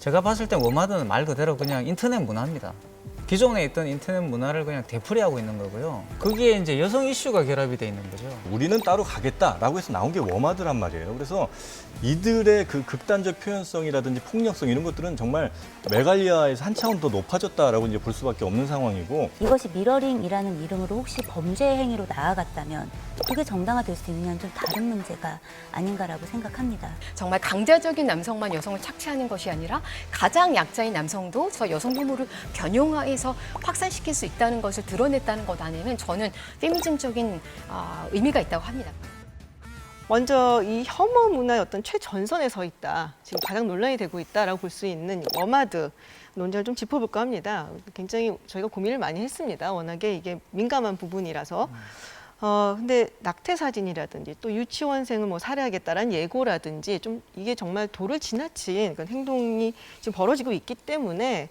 제가 봤을 때 워마드는 말 그대로 그냥 인터넷 문화입니다. 기존에 있던 인터넷 문화를 그냥 되풀이하고 있는 거고요. 거기에 이제 여성 이슈가 결합이 돼 있는 거죠. 우리는 따로 가겠다라고 해서 나온 게 워마드란 말이에요. 그래서 이들의 그 극단적 표현성이라든지 폭력성 이런 것들은 정말 메갈리아에서 한 차원 더 높아졌다라고 이제 볼 수밖에 없는 상황이고 이것이 미러링이라는 이름으로 혹시 범죄 행위로 나아갔다면 그게 정당화될 수 있느냐는 좀 다른 문제가 아닌가라고 생각합니다. 정말 강자적인 남성만 여성을 착취하는 것이 아니라 가장 약자인 남성도 저 여성 혐오를 변 형해서 확산시킬 수 있다는 것을 드러냈다는 것 안에는 저는 페미즘적인 아, 의미가 있다고 합니다. 먼저 이 혐오 문화의 어떤 최전선에 서 있다. 지금 가장 논란이 되고 있다라고 볼 수 있는 이 워마드 논쟁을 좀 짚어볼까 합니다. 굉장히 저희가 고민을 많이 했습니다. 워낙에 이게 민감한 부분이라서. 어, 근데 낙태 사진이라든지 또 유치원생을 뭐 살해하겠다라는 예고라든지 좀 이게 정말 도를 지나친 그런 행동이 지금 벌어지고 있기 때문에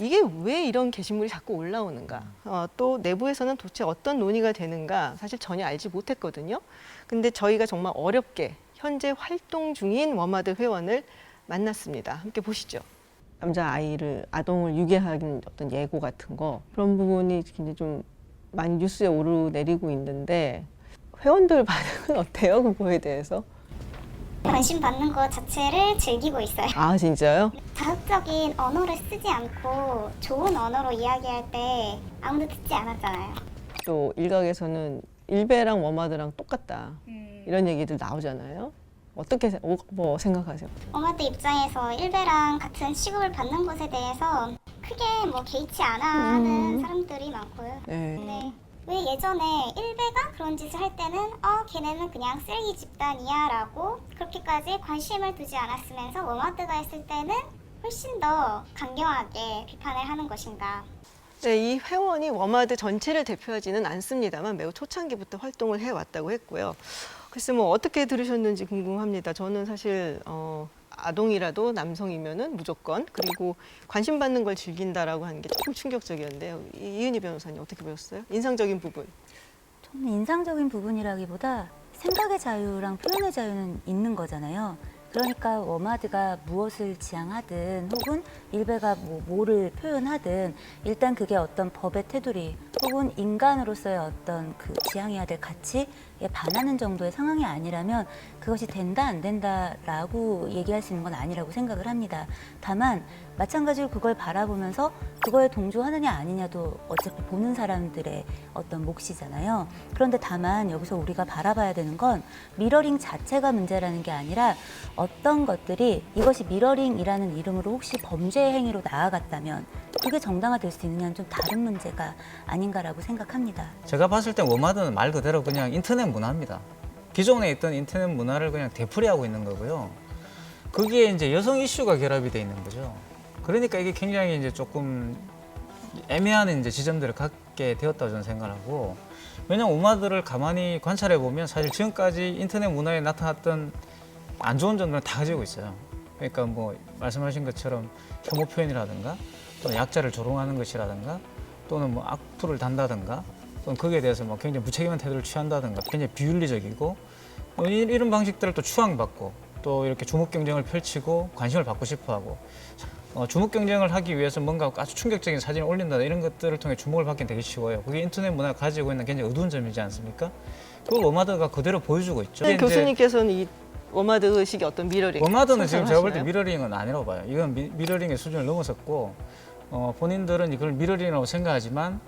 이게 왜 이런 게시물이 자꾸 올라오는가? 어, 또 내부에서는 도대체 어떤 논의가 되는가? 사실 전혀 알지 못했거든요. 근데 저희가 정말 어렵게 현재 활동 중인 워마드 회원을 만났습니다. 함께 보시죠. 남자 아이를 아동을 유괴하는 어떤 예고 같은 거 그런 부분이 굉장히 좀 많이 뉴스에 오르내리고 있는데 회원들 반응은 어때요? 그거에 대해서? 관심 받는 것 자체를 즐기고 있어요. 아 진짜요? 자극적인 언어를 쓰지 않고 좋은 언어로 이야기할 때 아무도 듣지 않았잖아요. 또 일각에서는 일베랑 워마드랑 똑같다 이런 얘기들 나오잖아요. 어떻게 세- 어, 뭐 생각하세요? 엄마들 입장에서 일베랑 같은 취급을 받는 것에 대해서 크게 뭐 개의치 않아 하는 사람들이 많고요. 네. 네. 왜 예전에 일베가 그런 짓을 할 때는 어 걔네는 그냥 쓰레기 집단이야 라고 그렇게까지 관심을 두지 않았으면서 워마드가 했을 때는 훨씬 더 강경하게 비판을 하는 것인가 네, 이 회원이 워마드 전체를 대표하지는 않습니다만 매우 초창기부터 활동을 해왔다고 했고요. 글쎄 뭐 어떻게 들으셨는지 궁금합니다. 저는 사실 어, 아동이라도 남성이면은 무조건 그리고 관심 받는 걸 즐긴다라고 하는 게 조금 충격적이었는데요. 이- 이은희 변호사님 어떻게 보셨어요? 인상적인 부분. 저는 인상적인 부분이라기보다 생각의 자유랑 표현의 자유는 있는 거잖아요. 그러니까 워마드가 무엇을 지향하든 혹은 일베가 뭐 뭐를 표현하든 일단 그게 어떤 법의 테두리 혹은 인간으로서의 어떤 그 지향해야 될 가치에 반하는 정도의 상황이 아니라면 그것이 된다 안 된다라고 얘기할 수 있는 건 아니라고 생각을 합니다. 다만 마찬가지로 그걸 바라보면서 그거에 동조하느냐 아니냐도 어차피 보는 사람들의 어떤 몫이잖아요. 그런데 다만 여기서 우리가 바라봐야 되는 건 미러링 자체가 문제라는 게 아니라 어떤 것들이 이것이 미러링이라는 이름으로 혹시 범죄 행위로 나아갔다면 그게 정당화될 수 있느냐는 좀 다른 문제가 아닌가라고 생각합니다. 제가 봤을 때 워마드는 말 그대로 그냥 인터넷 문화입니다. 기존에 있던 인터넷 문화를 그냥 되풀이하고 있는 거고요. 거기에 이제 여성 이슈가 결합이 돼 있는 거죠. 그러니까 이게 굉장히 이제 조금 애매한 이제 지점들을 갖게 되었다고 저는 생각하고 왜냐면 오마드를 가만히 관찰해 보면 사실 지금까지 인터넷 문화에 나타났던 안 좋은 점들은 다 가지고 있어요. 그러니까 뭐 말씀하신 것처럼 혐오 표현이라든가 또는 약자를 조롱하는 것이라든가 또는 뭐 악플을 단다든가 또는 거기에 대해서 뭐 굉장히 무책임한 태도를 취한다든가 굉장히 비윤리적이고 뭐 이- 이런 방식들을 또 추앙받고 또 이렇게 주목 경쟁을 펼치고 관심을 받고 싶어하고 어, 주목 경쟁을 하기 위해서 뭔가 아주 충격적인 사진을 올린다 이런 것들을 통해 주목을 받기는 되게 쉬워요. 그게 인터넷 문화가 가지고 있는 굉장히 어두운 점이지 않습니까? 그걸 워마드가 그대로 보여주고 있죠. 네, 교수님께서는 이 워마드 의식이 어떤 미러링? 워마드는 지금 제가 볼 때? 미러링은 아니라고 봐요. 이건 미, 미러링의 수준을 넘어섰고 어, 본인들은 이걸 미러링이라고 생각하지만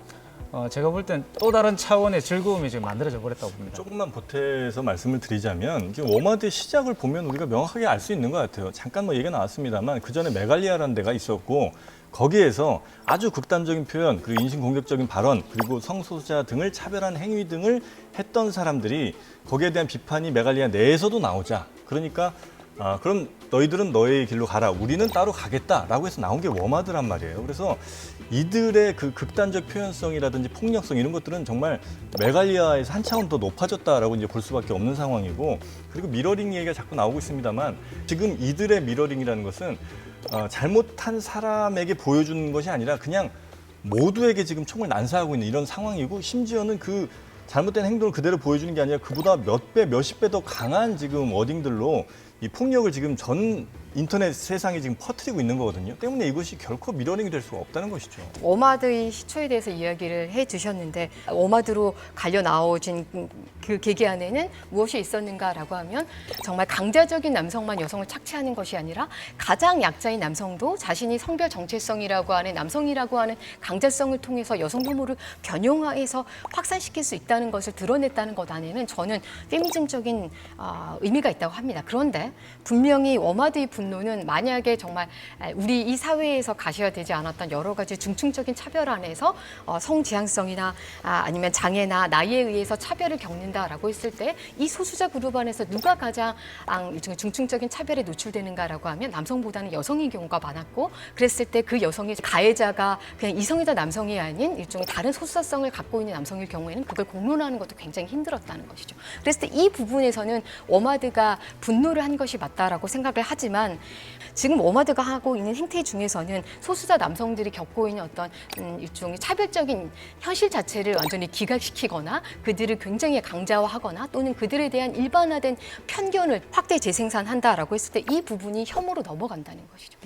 어, 제가 볼 땐 또 다른 차원의 즐거움이 지금 만들어져 버렸다고 봅니다. 조금만 보태서 말씀을 드리자면 워마드의 시작을 보면 우리가 명확하게 알 수 있는 것 같아요. 잠깐 뭐 얘기가 나왔습니다만 그 전에 메갈리아라는 데가 있었고 거기에서 아주 극단적인 표현 그리고 인신 공격적인 발언 그리고 성소수자 등을 차별한 행위 등을 했던 사람들이 거기에 대한 비판이 메갈리아 내에서도 나오자 그러니까 아, 그럼 너희들은 너의 길로 가라. 우리는 따로 가겠다라고 해서 나온 게 워마드란 말이에요. 그래서 이들의 그 극단적 표현성이라든지 폭력성 이런 것들은 정말 메갈리아에서 한 차원 더 높아졌다라고 이제 볼 수밖에 없는 상황이고 그리고 미러링 얘기가 자꾸 나오고 있습니다만 지금 이들의 미러링이라는 것은 어, 잘못한 사람에게 보여주는 것이 아니라 그냥 모두에게 지금 총을 난사하고 있는 이런 상황이고 심지어는 그 잘못된 행동을 그대로 보여주는 게 아니라 그보다 몇 배, 몇십 배 더 강한 지금 워딩들로 이 폭력을 지금 전 인터넷 세상에 지금 퍼뜨리고 있는 거거든요. 때문에 이것이 결코 미러링이 될 수가 없다는 것이죠. 워마드의 시초에 대해서 이야기를 해 주셨는데 워마드로 갈려 나오진 그 계기 안에는 무엇이 있었는가라고 하면 정말 강자적인 남성만 여성을 착취하는 것이 아니라 가장 약자인 남성도 자신이 성별 정체성이라고 하는 남성이라고 하는 강자성을 통해서 여성 부모를 변형화해서 확산시킬 수 있다는 것을 드러냈다는 것 안에는 저는 페미즘적인 아, 의미가 있다고 합니다. 그런데 분명히 워마드의 분 노는 만약에 정말 우리 이 사회에서 가셔야 되지 않았던 여러 가지 중증적인 차별 안에서 어, 성지향성이나 아, 아니면 장애나 나이에 의해서 차별을 겪는다라고 했을 때 이 소수자 그룹 안에서 누가 가장 중증적인 차별에 노출되는가라고 하면 남성보다는 여성인 경우가 많았고 그랬을 때 그 여성의 가해자가 그냥 이성이다 남성이 아닌 일종의 다른 소수자성을 갖고 있는 남성일 경우에는 그걸 공론하는 것도 굉장히 힘들었다는 것이죠. 그랬을 때 이 부분에서는 워마드가 분노를 한 것이 맞다라고 생각을 하 지금 워마드가 하고 있는 행태 중에서는 소수자 남성들이 겪고 있는 어떤 음, 일종의 차별적인 현실 자체를 완전히 기각시키거나 그들을 굉장히 강자화하거나 또는 그들에 대한 일반화된 편견을 확대 재생산한다라고 했을 때 이 부분이 혐오로 넘어간다는 것이죠.